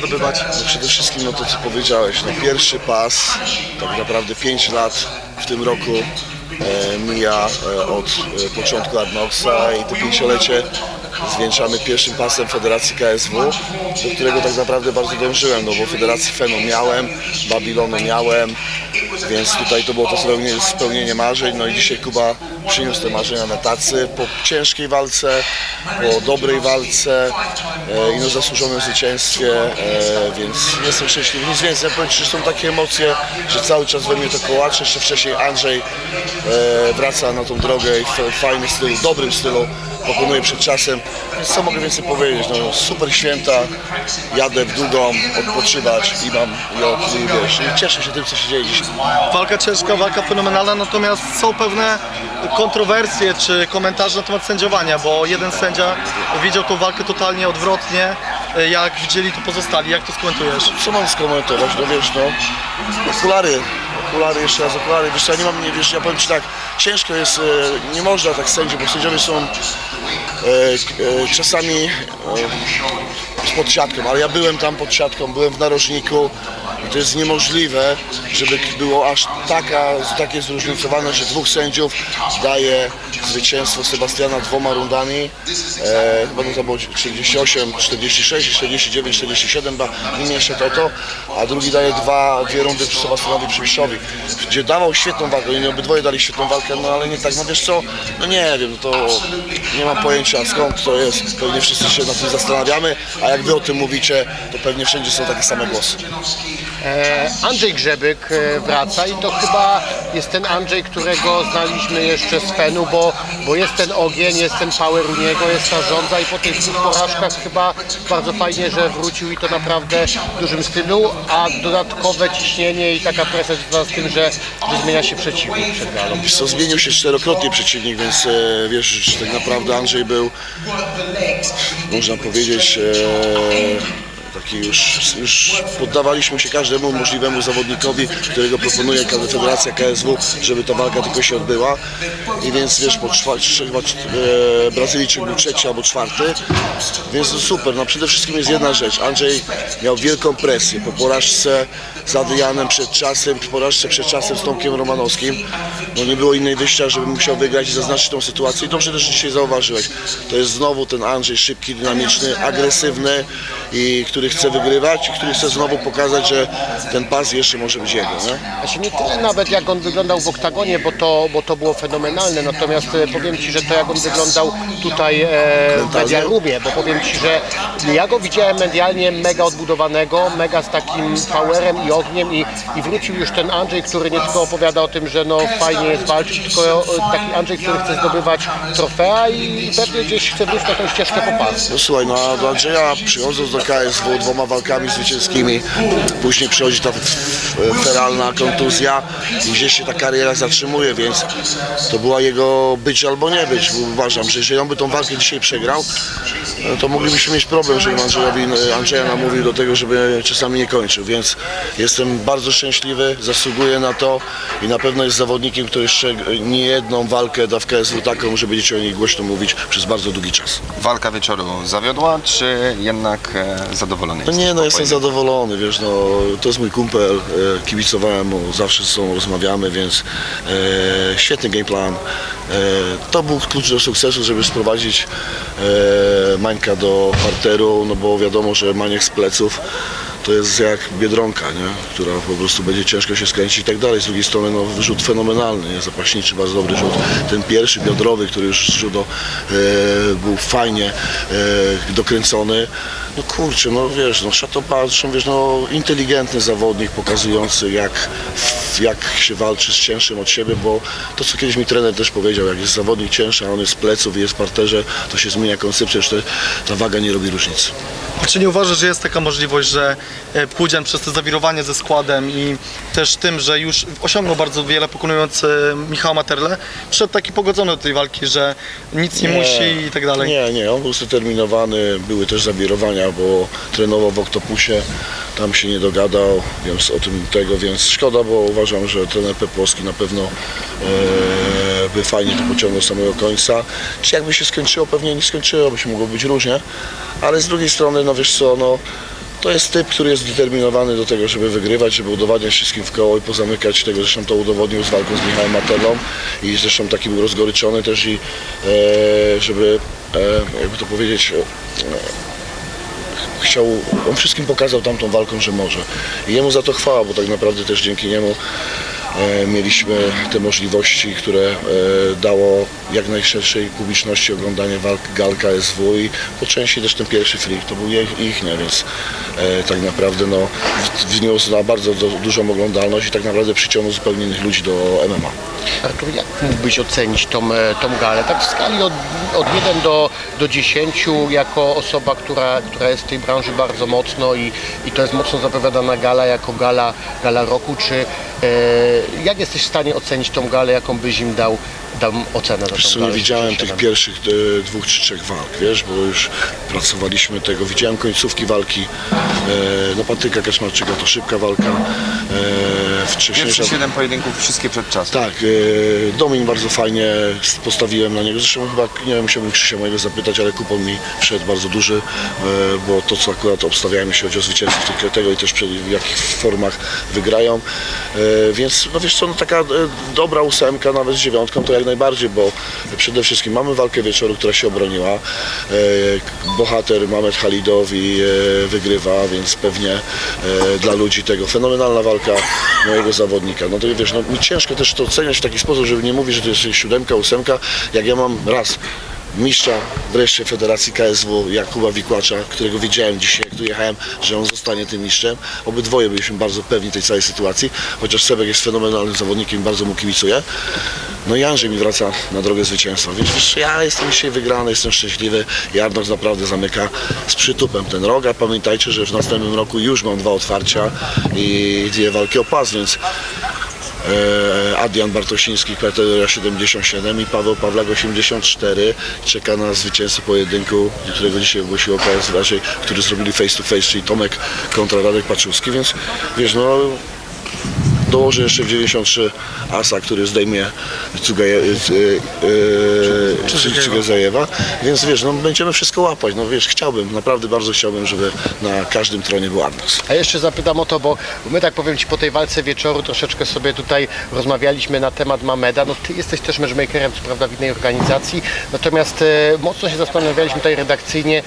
zdobywać? No przede wszystkim no to co powiedziałeś, no pierwszy pas, tak naprawdę 5 lat w tym roku e, mija e, od e, początku Adnoxa i to pięciolecie zwieńczamy pierwszym pasem Federacji KSW, do którego tak naprawdę bardzo dążyłem, no bo Federacji Fenu miałem, Babilonu miałem, więc tutaj to było to spełnienie, marzeń, no i dzisiaj Kuba przyniósł te marzenia na tacy po ciężkiej walce, po dobrej walce e, i no zasłużonym zwycięstwie, e, więc jestem szczęśliwy. Nic więcej, ja powiem że są takie emocje, że cały czas we mnie to kołacze. Jeszcze wcześniej Andrzej e, wraca na tą drogę i w fajnym stylu, dobrym stylu pokonuje przed czasem. Więc co mogę więcej powiedzieć? No, super święta, jadę w długą, odpoczywać i mam i, od, i wiesz, i cieszę się tym, co się dzieje dzisiaj. Walka ciężka, walka fenomenalna, natomiast są pewne kontrowersje czy komentarze na temat sędziowania, bo jeden sędzia widział tą walkę totalnie odwrotnie, jak widzieli to pozostali. Jak to skomentujesz? co mam skomentować, no wiesz, no okulary, okulary, jeszcze raz okulary, wiesz ja nie mam, nie, wiesz, ja powiem Ci tak, ciężko jest, e, nie można tak sędziów, bo sędziowie są e, e, czasami e, pod siatką, ale ja byłem tam pod siatką, byłem w narożniku to jest niemożliwe, żeby było aż taka, takie zróżnicowane, że dwóch sędziów daje zwycięstwo Sebastiana dwoma rundami, e, chyba to było 48, 46, 49, 47, ba, nie mieszczę to, to, a drugi daje dwa, dwie rundy przy Sebastianowi Przybyszczowi, gdzie dawał świetną walkę, oni obydwoje dali świetną walkę, no ale nie tak, no wiesz co, no nie wiem, to nie mam pojęcia skąd to jest, pewnie wszyscy się nad tym zastanawiamy, a jak wy o tym mówicie, to pewnie wszędzie są takie same głosy. E, Andrzej Grzebyk e, wraca i to chyba jest ten Andrzej, którego znaliśmy jeszcze z Fenu, bo, bo jest ten ogień, jest ten power u niego, jest ta żądza i po tych dwóch porażkach chyba bardzo fajnie, że wrócił i to naprawdę w dużym stylu, a dodatkowe ciśnienie i taka presja związana z tym, że, że zmienia się przeciwnik przed galą. Co, zmienił się czterokrotnie przeciwnik, więc e, wiesz, że tak naprawdę Andrzej był, można powiedzieć, e, taki już, już poddawaliśmy się każdemu możliwemu zawodnikowi, którego proponuje Federacja KSW, żeby ta walka tylko się odbyła. I więc wiesz, po chyba e, Brazylijczyk był trzeci albo czwarty, więc no super. No przede wszystkim jest jedna rzecz. Andrzej miał wielką presję po porażce z Adrianem przed czasem, po porażce przed czasem z Tomkiem Romanowskim. No nie było innej wyjścia, żeby musiał wygrać i zaznaczyć tą sytuację. I dobrze też dzisiaj zauważyłeś. To jest znowu ten Andrzej szybki, dynamiczny, agresywny i który chce wygrywać i który chce znowu pokazać, że ten pas jeszcze może być jego. Nie? Znaczy nie tyle nawet jak on wyglądał w oktagonie, bo to, bo to było fenomenalne, natomiast e, powiem Ci, że to jak on wyglądał tutaj e, w? Mediarubie, bo powiem Ci, że ja go widziałem medialnie mega odbudowanego, mega z takim powerem i ogniem i, i wrócił już ten Andrzej, który nie tylko opowiada o tym, że no fajnie jest walczyć, tylko e, taki Andrzej, który chce zdobywać trofea i pewnie gdzieś chce wrócić na tą ścieżkę po pas. No słuchaj, no do Andrzeja przychodząc do KSW dwoma walkami zwycięskimi, później przychodzi ta feralna kontuzja i gdzieś się ta kariera zatrzymuje, więc to była jego być albo nie być. Uważam, że jeżeli on by tą walkę dzisiaj przegrał, no to moglibyśmy mieć problem, żeby Andrzejowi, Andrzeja namówił do tego, żeby czasami nie kończył, więc jestem bardzo szczęśliwy, zasługuję na to i na pewno jest zawodnikiem, który jeszcze nie jedną walkę da w KSW taką, że będziecie o niej głośno mówić przez bardzo długi czas. Walka wieczoru zawiodła, czy jednak e, zadowolony No nie, no jestem zadowolony, wiesz, no to jest mój kumpel, e, kibicowałem mu, zawsze z sobą rozmawiamy, więc e, świetny game plan. E, to był klucz do sukcesu, żeby sprowadzić e, Mańka do parteru, no bo wiadomo, że Maniek z pleców to jest jak Biedronka, nie? która po prostu będzie ciężko się skręcić i tak dalej. Z drugiej strony no, rzut fenomenalny, nie? zapaśniczy, bardzo dobry rzut. Ten pierwszy biodrowy, który już z judo e, był fajnie e, dokręcony. No kurczę, no wiesz, no zresztą wiesz, no inteligentny zawodnik pokazujący jak, jak się walczy z cięższym od siebie, bo to co kiedyś mi trener też powiedział, jak jest zawodnik cięższy, a on jest z pleców i jest w parterze, to się zmienia koncepcja, że ta waga nie robi różnicy. Czy nie uważasz, że jest taka możliwość, że e, Pudzian przez to zawirowanie ze składem i też tym, że już osiągnął bardzo wiele pokonując e, Michała Materle, przyszedł taki pogodzony do tej walki, że nic nie, musi i tak dalej? Nie, nie, on był zdeterminowany, były też zawirowania, bo trenował w Oktopusie, tam się nie dogadał, więc o tym tego, więc szkoda, bo uważam, że trener Pepłowski na pewno e, by fajnie to pociągnął do samego końca. Czy jakby się skończyło, pewnie nie skończyło, by się mogło być różnie, ale z drugiej strony, no wiesz co, no To jest typ, który jest zdeterminowany do tego, żeby wygrywać, żeby udowadniać wszystkim w koło i pozamykać tego. Zresztą to udowodnił z walką z Michałem Matelą i zresztą taki był rozgoryczony też i e, żeby, e, jakby to powiedzieć, e, chciał, on wszystkim pokazał tamtą walką, że może. I jemu za to chwała, bo tak naprawdę też dzięki niemu mieliśmy te możliwości, które e, dało jak najszerszej publiczności oglądanie walk gal KSW i po części też ten pierwszy free, to był ich, nie, więc e, tak naprawdę no, wniósł na bardzo dużą oglądalność i tak naprawdę przyciągnął zupełnie innych ludzi do MMA. Artur, jak mógłbyś ocenić tą, e, tą galę? Tak w skali od, od 1 do, do 10 jako osoba, która, która jest w tej branży bardzo mocno i, i to jest mocno zapowiadana gala jako gala, gala roku, czy e, jak jesteś w stanie ocenić tą galę, jaką byś im dał, dał ocenę za Wiesz tą co, nie galę? widziałem z tych 7? pierwszych e, dwóch czy trzech walk, wiesz, bo już pracowaliśmy tego, widziałem końcówki walki, e, no Patryka Kaczmarczyka to szybka walka, e, wcześniejsza... Pierwsze 7 pojedynków, wszystkie przed czasem. Tak, e, Domin bardzo fajnie postawiłem na niego. Zresztą chyba nie wiem, musiałbym Krzysia mojego zapytać, ale kupon mi wszedł bardzo duży, e, bo to co akurat obstawiałem, jeśli chodzi o zwycięzców tego i też przy, w jakich formach wygrają. E, Więc no wiesz co, no taka e, dobra ósemka nawet z dziewiątką to jak najbardziej, bo przede wszystkim mamy walkę wieczoru, która się obroniła. E, Bohater Mamet Halidow i e, wygrywa, więc pewnie e, dla ludzi tego fenomenalna walka mojego zawodnika. No to wiesz, no mi ciężko też to oceniać w taki sposób, żeby nie mówić, że to jest siódemka, ósemka, jak ja mam raz mistrza wreszcie Federacji KSW Jakuba Wikłacza, którego widziałem dzisiaj, jak tu jechałem, że on zostanie tym mistrzem. Obydwoje byliśmy bardzo pewni tej całej sytuacji, chociaż Sebek jest fenomenalnym zawodnikiem bardzo mu kibicuję. No i Andrzej mi wraca na drogę zwycięstwa, więc wiesz, ja jestem dzisiaj wygrany, jestem szczęśliwy i Arnold naprawdę zamyka z przytupem ten rok, a pamiętajcie, że w następnym roku już mam dwa otwarcia i dwie walki o pas, więc Adrian Bartosiński, kategoria 77 i Paweł Pawlak 84. Czeka na zwycięzcę pojedynku, którego dzisiaj ogłosiło KS raczej, który zrobili face to face, czyli Tomek kontra Radek więc wiesz, no dołożę jeszcze w 93 Asa, który zdejmie Cugaje, e, e, Cugazajewa, więc wiesz, no będziemy wszystko łapać, no wiesz, chciałbym, naprawdę bardzo chciałbym, żeby na każdym tronie był Arnos. A jeszcze zapytam o to, bo my tak powiem Ci po tej walce wieczoru troszeczkę sobie tutaj rozmawialiśmy na temat Mameda. No Ty jesteś też matchmakerem, co prawda w innej organizacji, natomiast e, mocno się zastanawialiśmy tutaj redakcyjnie,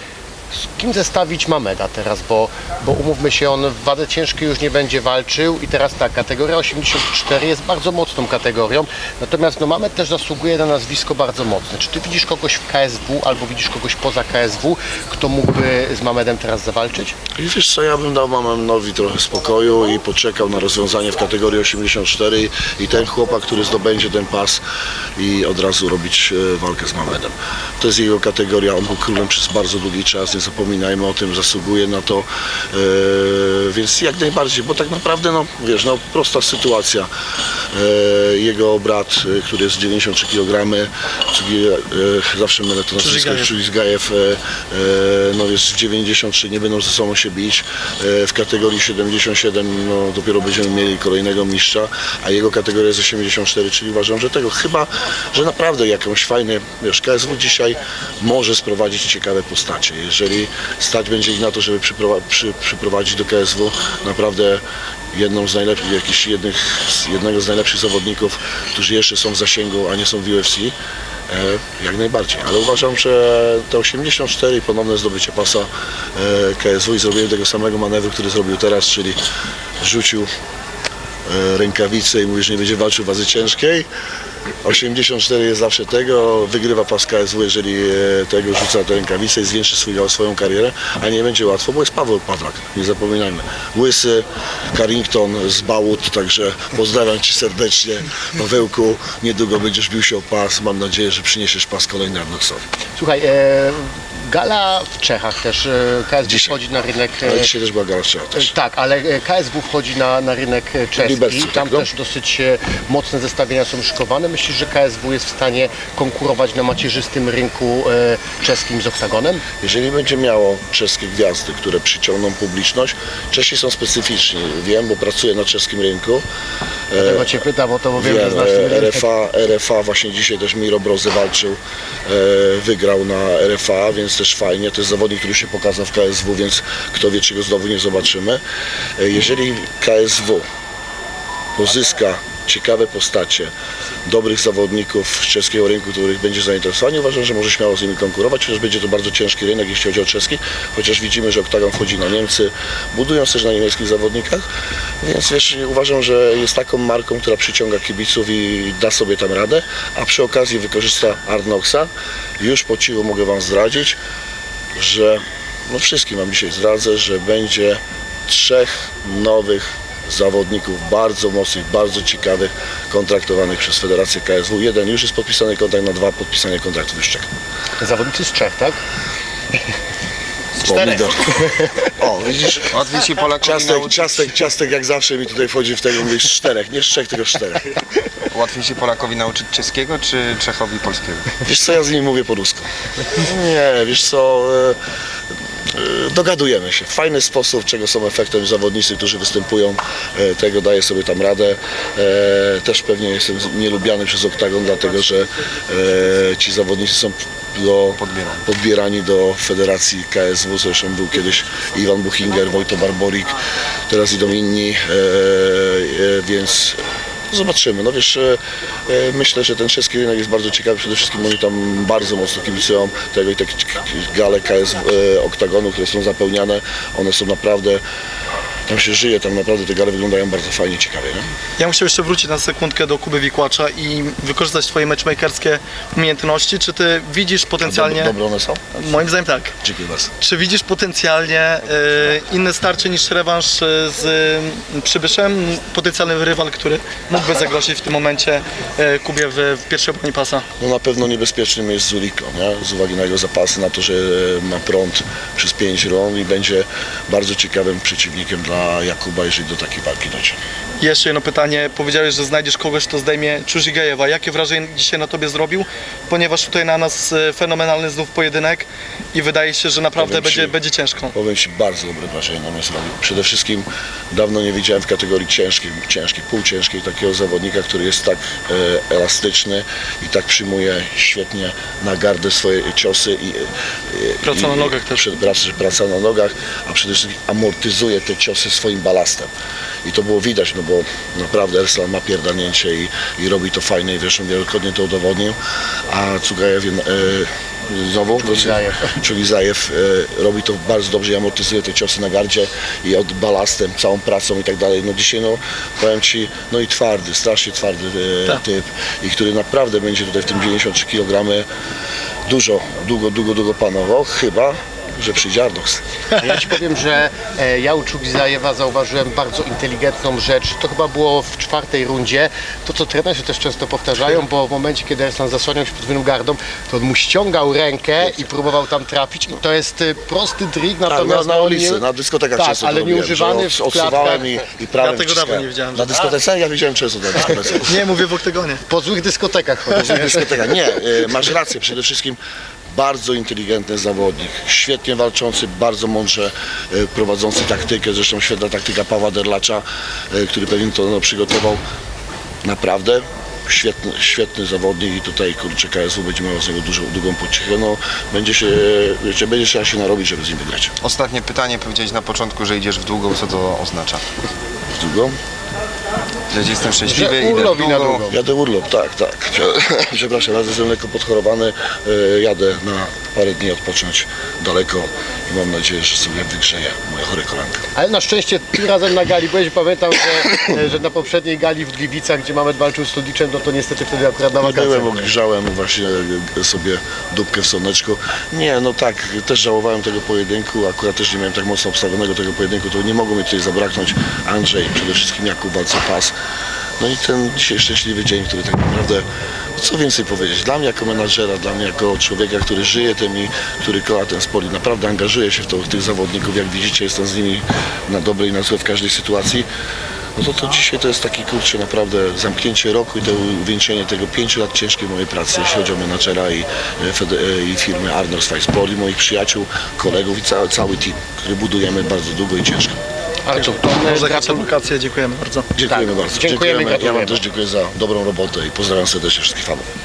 z kim zestawić Mameda teraz, bo, bo umówmy się, on w wadze ciężkiej już nie będzie walczył i teraz tak, kategoria 84 jest bardzo mocną kategorią, natomiast no Mamed też zasługuje na nazwisko bardzo mocne. Czy Ty widzisz kogoś w KSW albo widzisz kogoś poza KSW, kto mógłby z Mamedem teraz zawalczyć? I wiesz co, ja bym dał Mamanowi trochę spokoju i poczekał na rozwiązanie w kategorii 84 i, ten chłopak, który zdobędzie ten pas i od razu robić e, walkę z Mamedem. To jest jego kategoria, on był królem przez bardzo długi czas, nie zapominajmy o tym, zasługuje na to, e, więc jak najbardziej, bo tak naprawdę, no wiesz, no prosta sytuacja. E, jego brat, e, który jest 93 kg, czyli, zawsze mylę to nazwisko, czyli Zgajew, no jest 93, nie będą ze sobą się bić. W kategorii 77 no, dopiero będziemy mieli kolejnego mistrza, a jego kategoria jest 84, czyli uważam, że tego chyba, że naprawdę jakąś fajne, wiesz, KSW dzisiaj może sprowadzić ciekawe postacie. Jeżeli stać będzie ich na to, żeby przyprowa- przy, przyprowadzić do KSW naprawdę jedną z najlepszych, jakiś jednych, jednego z najlepszych zawodników, którzy jeszcze są w zasięgu, a nie są w UFC, E, Jak najbardziej, ale uważam, że te 84 i ponowne zdobycie pasa e, KSW i zrobienie tego samego manewru, który zrobił teraz, czyli rzucił rękawice i mówi, że nie będzie walczył wazy ciężkiej. 84 jest zawsze tego, wygrywa pas KSW, jeżeli e, tego rzuca te rękawice i zwiększy swój, swoją karierę, a nie będzie łatwo, bo jest Paweł Pawlak, nie zapominajmy. Łysy, Carrington z Bałut, także pozdrawiam Cię serdecznie. Pawełku, niedługo będziesz bił się o pas, mam nadzieję, że przyniesiesz pas kolejny Arnoxowi. Słuchaj, e, gala w Czechach też. E, KSW Dzisiaj. wchodzi na rynek. E, Ale dzisiaj też była gala trzeba też. tak, ale e, KSW wchodzi na, na rynek e, czeski. Libercu, Tam tak, no. też dosyć e, mocne zestawienia są szykowane. Myślisz, że KSW jest w stanie konkurować na macierzystym rynku e, czeskim z Oktagonem? Jeżeli będzie miało czeskie gwiazdy, które przyciągną publiczność, Czesi są specyficzni, wiem, bo pracuję na czeskim rynku. Dlatego Cię pytam o to, bo wiem, że Wiem, znasz ten e, rynek. RFA, RFA właśnie dzisiaj też Miro Brozy walczył, e, wygrał na RFA, więc też fajnie. To jest zawodnik, który się pokazał w KSW, więc kto wie, czego znowu nie zobaczymy. E, Jeżeli KSW pozyska ciekawe postacie, dobrych zawodników czeskiego rynku, których będzie zainteresowany, uważam, że może śmiało z nimi konkurować, chociaż będzie to bardzo ciężki rynek, jeśli chodzi o czeski, chociaż widzimy, że Oktagon wchodzi na Niemcy, budują też na niemieckich zawodnikach, więc wiesz, uważam, że jest taką marką, która przyciąga kibiców i da sobie tam radę, a przy okazji wykorzysta Arnoxa. Już po cichu mogę Wam zdradzić, że no wszystkim Wam dzisiaj zdradzę, że będzie trzech nowych zawodników bardzo mocnych, bardzo ciekawych, kontraktowanych przez Federację KSW. Jeden już jest podpisany kontrakt, na dwa podpisanie kontraktów już czeka. Zawodnicy z Czech, tak? Pomidor. O, widzisz? Łatwiej Polakowi Ciastek, nauczyć, ciastek, ciastek jak zawsze mi tutaj wchodzi w tego, mówisz z czterech, nie z trzech, tylko z czterech. łatwiej się Polakowi nauczyć czeskiego, czy Czechowi polskiego? Wiesz co, ja z nimi mówię po rusku. Nie, wiesz co, e, dogadujemy się. W fajny sposób, czego są efektem zawodnicy, którzy występują, e, tego daję sobie tam radę. E, Też pewnie jestem nielubiany przez Oktagon, dlatego że e, ci zawodnicy są do, Podbierani. do Federacji KSW, zresztą był kiedyś Iwan Buchinger, Wojto Barborik, teraz idą inni, e, e, więc Zobaczymy. No wiesz, e, e, myślę, że ten czeski rynek jest bardzo ciekawy. Przede wszystkim oni tam bardzo mocno kibicują tego i k- gale KS e, Oktagonu, które są zapełniane. One są naprawdę, tam się żyje, tam naprawdę te gale wyglądają bardzo fajnie, ciekawie. Nie? Ja muszę jeszcze wrócić na sekundkę do Kuby Wikłacza i wykorzystać twoje matchmakerskie umiejętności. Czy ty widzisz potencjalnie... Dobre, dobre one są? Moim zdaniem tak. Dziękuję bardzo. Czy widzisz potencjalnie e, inne starcie niż rewanż e, z Przybyszem? Potencjalny rywal, który mógłby zagrozić w tym momencie e, Kubie w, w pierwszej obronie pasa. No na pewno niebezpiecznym jest Zuliko, nie? z uwagi na jego zapasy, na to, że ma prąd przez 5 rund i będzie bardzo ciekawym przeciwnikiem dla Jakuba, jeżeli do takiej walki dojdzie. Jeszcze jedno pytanie. Powiedziałeś, że znajdziesz kogoś, kto zdejmie Czużygejewa. Jakie wrażenie dzisiaj na tobie zrobił? Ponieważ tutaj na nas e, fenomenalny znów pojedynek i wydaje się, że naprawdę Powiem ci- będzie, będzie ciężko. Powiem Ci, bardzo dobre wrażenie na mnie zrobił. Przede wszystkim dawno nie widziałem w kategorii ciężkiej, ciężkiej, półciężkiej takiego zawodnika, który jest tak e, elastyczny i tak przyjmuje świetnie na gardę swoje ciosy i, e, Praca i, na nogach też. Praca, praca na nogach, a przede wszystkim amortyzuje te ciosy swoim balastem. I to było widać, no bo naprawdę Erslan ma pierdanięcie i, i robi to fajnie i zresztą wielokrotnie to udowodnił, a Cugajew e, znowu. Czugizajew e, robi to bardzo dobrze i amortyzuje te ciosy na gardzie i od balastem, całą pracą i tak dalej. No dzisiaj no powiem Ci, no i twardy, strasznie twardy e, Tak. typ i który naprawdę będzie tutaj w tym 93 kg dużo, długo, długo, długo panował, chyba, że przyjdzie Arnox. A Ja Ci powiem, że e, ja u Czugizajewa zauważyłem bardzo inteligentną rzecz. To chyba było w czwartej rundzie. To, co trenerzy też często powtarzają, bo w momencie, kiedy Erslan zasłaniał się podwójną gardą, to on mu ściągał rękę i próbował tam trafić. I to jest e, prosty trik, Tak, na, natomiast na on ulicy, nie- na dyskotekach tak, często ale to robiłem, nieużywany że w klatkach. odsuwałem i, i prawym Ja tego dawno wciskałem. nie widziałem. Na dyskotece? Ja widziałem często na dyskotece. Nie, mówię w oktagonie. Po złych dyskotekach chodzi. Dyskoteka. Nie, e, masz rację, przede wszystkim bardzo inteligentny zawodnik, świetnie walczący, bardzo mądrze e, prowadzący taktykę, zresztą świetna taktyka Pawła Derlacza, e, który pewnie to no, przygotował. Naprawdę świetny, świetny zawodnik i tutaj kurczę KSW będzie miał z niego dużą, długą pociechę. No, będzie się, że będzie trzeba się narobić, żeby z nim wygrać. Ostatnie pytanie, powiedziałeś na początku, że idziesz w długą, co to oznacza? Długą? Że jestem szczęśliwy, Że idę urlop i na długą. długą. Jadę urlop, tak, tak. Przepraszam, raz jestem lekko podchorowany. e, Jadę na parę dni odpocząć daleko i mam nadzieję, że sobie wygrzeję moje chore kolanka. Ale na szczęście tym razem na gali byłeś, pamiętam, że, że na poprzedniej gali w Gliwicach, gdzie mamy walczył z Studiczem, no to niestety wtedy akurat na Nie wakacjach. byłem, ogrzałem właśnie e, sobie dupkę w słoneczku. Nie, no tak, też żałowałem tego pojedynku, akurat też nie miałem tak mocno obstawionego tego pojedynku, to nie mogło mi tutaj zabraknąć Andrzej, przede wszystkim Jakub walce pas. No i ten dzisiaj szczęśliwy dzień, który tak naprawdę, co więcej powiedzieć, dla mnie jako menadżera, dla mnie jako człowieka, który żyje tym i który kocha ten sport i naprawdę angażuje się w, to, w tych zawodników, jak widzicie jestem z nimi na dobre i na złe w każdej sytuacji. No to, to dzisiaj to jest taki kurczę naprawdę zamknięcie roku i to uwieńczenie tego pięciu lat ciężkiej mojej pracy, jeśli chodzi o menadżera i, e, e, i firmy Arnold Spice Sport i moich przyjaciół, kolegów i cały team, który budujemy bardzo długo i ciężko. Artur, to Może gratul- jakieś wakacje, dziękujemy bardzo. Dziękujemy Tak, bardzo. dziękujemy, Ja Wam też dziękuję za dobrą robotę i pozdrawiam serdecznie wszystkich fanów.